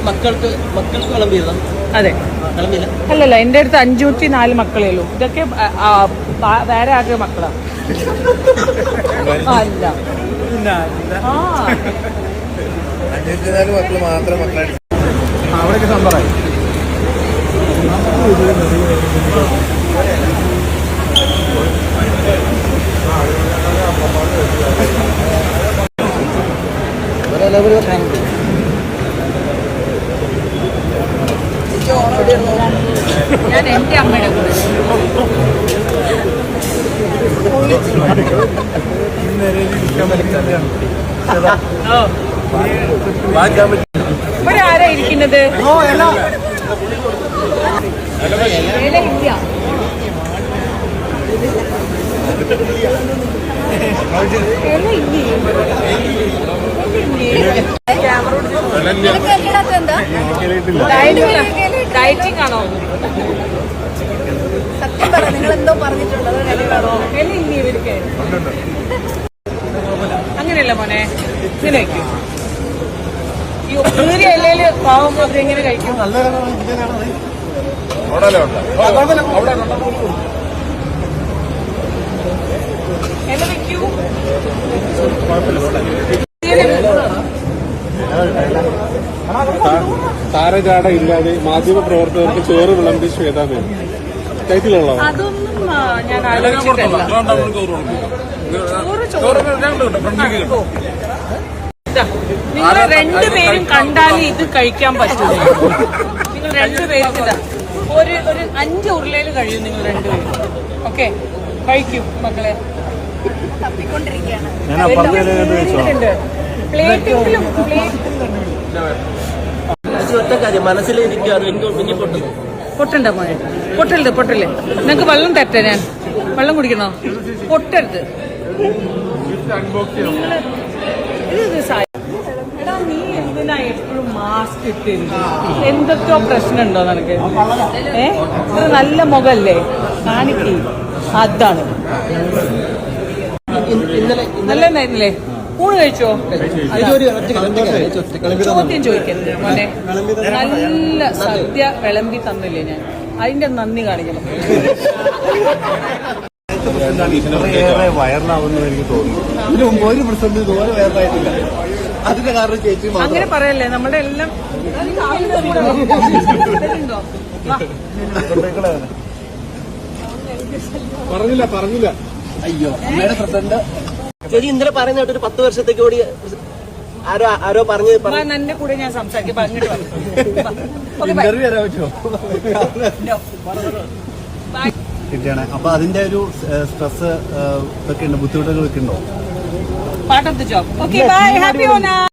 മക്കൾക്ക് അതെ. അല്ലല്ല എന്റെ അടുത്ത് അഞ്ചൂറ്റി നാല് മക്കളേ ഉള്ളൂ. ഇതൊക്കെ വേറെ ആകെ മക്കളാ. അല്ല. അവിടെയൊക്കെ സമ്പറായി. ഞാൻ എന്റെ അമ്മയുടെ കൂടെ. ആരാ ഇരിക്കുന്നത് ഇല്ലേ ഡയറ്റിംഗ് ആണോ? സത്യം പറ നിങ്ങൾ എന്തോ പറഞ്ഞിട്ടുണ്ട് അങ്ങനെയല്ല മോനെ? ഇങ്ങനെ കഴിക്കും ഈ ഒത്തിരി ഇലയിൽ പാവം അവരെങ്ങനെ കഴിക്കും? ഇല വെക്കൂ. താരജാട ഇല്ലാതെ മാധ്യമ പ്രവർത്തകർക്ക് ചോറ് വിളമ്പി ശ്വേതാമേനു ടൈറ്റിലുള്ള അതൊന്നും ഞാൻ ആലോചിച്ചിട്ടില്ല. നിങ്ങൾ രണ്ടുപേരും കണ്ടാലേ ഇത് കഴിക്കാൻ പറ്റുള്ളൂ നിങ്ങൾ രണ്ടുപേരും ഇതാ ഒരു ഒരു അഞ്ച് ഉരുളയിൽ കഴിയും നിങ്ങൾ രണ്ടുപേരും ഓക്കെ? കഴിക്കും മക്കളെ. തപ്പിക്കൊണ്ടിരിക്കുകയാണ് പ്ലേറ്റെങ്കിലും പ്ലേറ്റ് ചേച്ചി ഒറ്റ കാര്യം. മനസ്സിലിരിക്കുക അത് എനിക്ക് മിന്നി പൊട്ടുന്നു. പൊട്ടണ്ട മോനെ. പൊട്ടരുത് പൊട്ടല്ലേ നിനക്ക് വെള്ളം തരട്ടെ ഞാൻ. വെള്ളം കുടിക്കണോ? പൊട്ടരുത്. എടാ നീ എന്തിനാ എപ്പോഴും മാസ്ക് എന്തൊക്കെയോ പ്രശ്നമുണ്ടോ നിനക്ക്? ഏ? ഇത് നല്ല മുഖല്ലേ? കാണിക്കേ. അതാണ്. നല്ല ഉണ്ടായിരുന്നില്ലേ? ഊണ് കഴിച്ചോ? ചോദ്യം ചോദിക്കരുത് മോനെ. നല്ല സദ്യ വിളമ്പി തന്നില്ലേ ഞാൻ? അതിന്റെ നന്ദി കാണിക്കണം. വയറിലാവുന്നു എനിക്ക് തോന്നുന്നു. ഇതിനു മുമ്പ് ഒരു പ്രശ്നം ഇതുപോലെ വയറിലായിട്ടില്ല. അതിന്റെ കാരണം ചേച്ചി അങ്ങനെ പറയല്ലേ നമ്മുടെ എല്ലാം പറഞ്ഞില്ല പറഞ്ഞില്ല. അയ്യോ അമ്മയുടെ പ്രസിഡന്റ് ചേച്ചി ഇന്നലെ പറയുന്ന കേട്ട് ഒരു പത്ത് വർഷത്തേക്ക് കൂടി ആരോ ആരോ പറഞ്ഞു എന്റെ കൂടെ ഞാൻ സംസാരിക്കും. കിട്ടിയാണ്. അപ്പൊ അതിന്റെ ഒരു സ്ട്രെസ് ഒക്കെ ഉണ്ട്. ബുദ്ധിമുട്ടുകൾ വെക്കുന്നുണ്ടോ of the job. Okay, bye. Happy Ona.